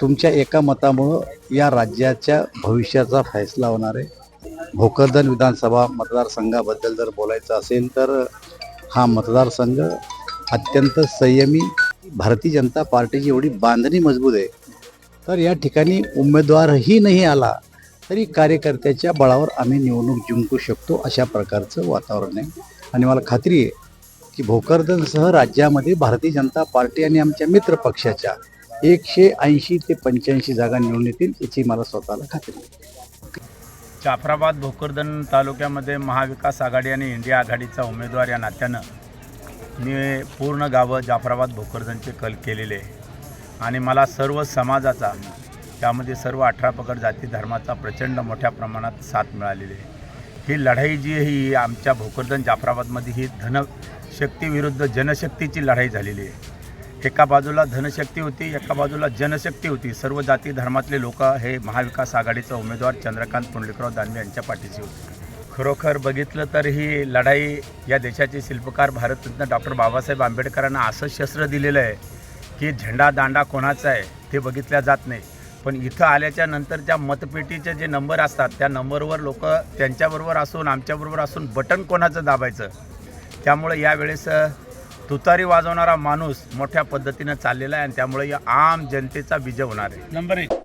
तुमच्या एका मतामुळं या राज्याच्या भविष्याचा फैसला होणार आहे. भोकरदन विधानसभा मतदारसंघाबद्दल जर बोलायचं असेल तर हा मतदारसंघ अत्यंत संयमी भारतीय जनता पार्टीची एवढी बांधणी मजबूत आहे. तर या ठिकाणी उमेदवारही नाही आला तरी कार्यकर्त्याच्या बळावर आम्ही निवडणूक जिंकू शकतो अशा प्रकारचं वातावरण आहे. आणि मला खात्री आहे की भोकरदनसह राज्यामध्ये भारतीय जनता पार्टी आणि आमच्या मित्र पक्षाच्या एकशे ऐंशी ते पंच्याऐंशी जागा निवडून येतील याची मला स्वतःला खात्री आहे. जाफराबाद भोकरदन तालुक्यामध्ये महाविकास आघाडी आणि इंडिया आघाडीचा उमेदवार या नात्यानं मी पूर्ण गावं जाफराबाद भोकरदनचे कल केलेले आणि मला सर्व समाजाचा त्यामध्ये सर्व अठरा पगड जाती धर्माचा प्रचंड मोठ्या प्रमाणात साथ मिळालेली आहे. ही लढाई जी ही आमच्या भोकरदन जाफराबादमध्ये ही धनशक्तीविरुद्ध जनशक्तीची लढाई झालेली आहे. एका बाजूला धनशक्ती होती एका बाजूला जनशक्ती होती. सर्व जाती धर्मातले लोक हे महाविकास आघाडीचा उमेदवार चंद्रकांत पुंडलिकराव दानवे यांच्या पाठीशी होते. खरोखर बघितलं तर ही लढाई या देशाचे शिल्पकार भारतरत्न डॉक्टर बाबासाहेब आंबेडकरांना असं शस्त्र दिलेलं आहे की झेंडा दांडा कोणाचा आहे ते बघितल्या जात नाही. पण इथं आल्याच्यानंतर त्या मतपेटीचे जे नंबर असतात त्या नंबरवर लोक त्यांच्याबरोबर असून आमच्याबरोबर असून बटन कोणाचं दाबायचं? त्यामुळे यावेळेस तुतारी वाजवणारा माणूस मोठ्या पद्धतीनं चाललेला आहे आणि त्यामुळे या आम जनतेचा विजय होणार आहे. नंबर एक.